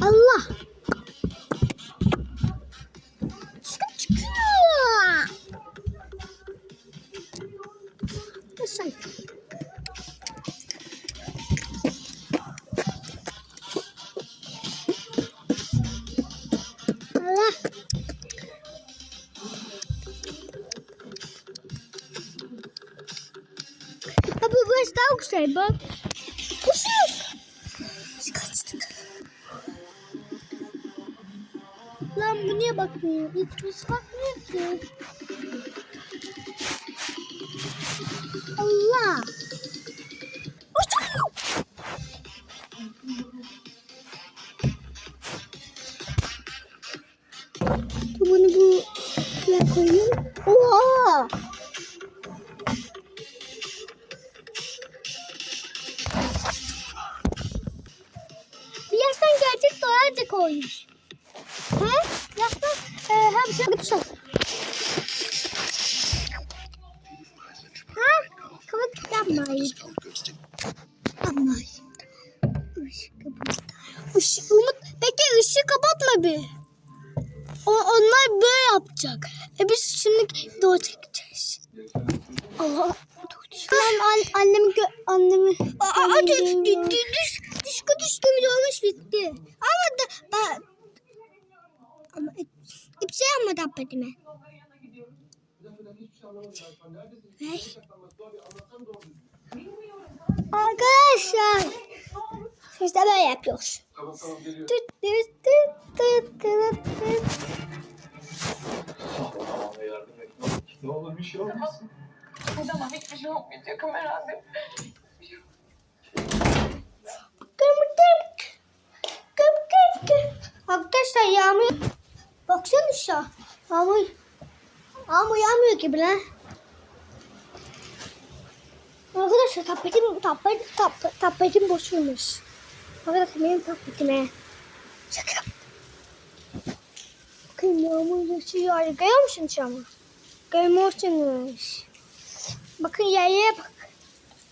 Allah. Çıkıyor çıkıyor. Nasıl? Daha güzel bak. Kuşuk. Biz kaçtık. Lan bu niye bakmıyor? Hiç biz bakmıyor ki. Allah. Uçak. Bunu bu koyayım. Oha. Da koymuş. He? Yaştan e, hem şey tutuşalım. Ha? Kapat yapmayın. Yapmayın. Işık kapat. Işık, Umut, peki ışığı kapatma bir. O, onlar böyle yapacak. E biz şimdi doğru çekeceğiz. Allah. Ben an, annemi gö annemi Aa, düş, düş, düş, düşkü düşkü olmuş bitti. Ama da ben ama hiçbir şey yapmadı abime. Ver. Arkadaşlar de böyle yapıyoruz. Tamam tamam geliyor. Tüt tüt tüt tüt tüt tüt. Bana yardım et. Ne olur bir şey olmasın. Hocam hiçbir şey olmayacak herhalde. Yağmur. Baksana şu. Yağmur. Yağmur yağmıyor gibi lan. Arkadaşlar tapetim, tapetim, tap, tapetim boşulmuş. Arkadaşlar benim tapetime. Şaka. Bakın yağmur yaşıyor. Görüyor musun şu an? Görmüyorsunuz. Bakın yaya bak.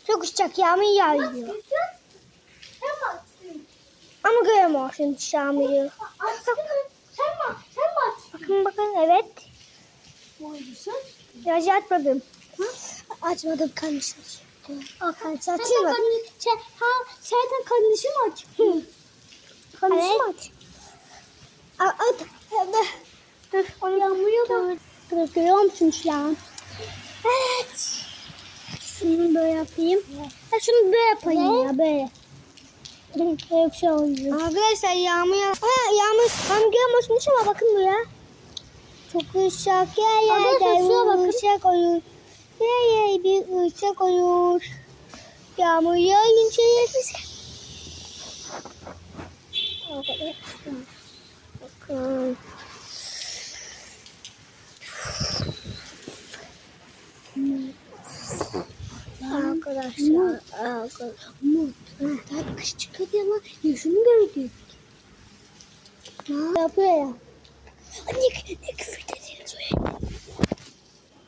Çok sıcak yağmur yağıyor. Ama göremiyorsun Şamil'i. Sen bak, sen bak. Bakın bakın evet. Ya açmadım. Açmadım kardeşim. Aa kardeşim Sen açayım mı? sen, ha, sen de kardeşim aç. Kardeşim aç. At. Onu yağmıyor da. Dur. Görüyor musun şu an? Evet. Şunu böyle yapayım. Ha, şunu böyle yapayım ya böyle. Bir şey oluyor. Arkadaşlar yağmur ya. Ha yağmur. Tam görmüyorsunuz ama bakın buraya. Çok uşak ya ya Arkadaşlar şuraya bakın. uşak uyur. Ya ya bir uşak uyur. Yağmur yağınca. Arkadaşlar. Bakın. Arkadaşlar, arkadaşlar. Umut, daha kış çıkıyor ama yüzünü gördük. Ne yapıyor ya? Ne, ne küfür ediyorsun?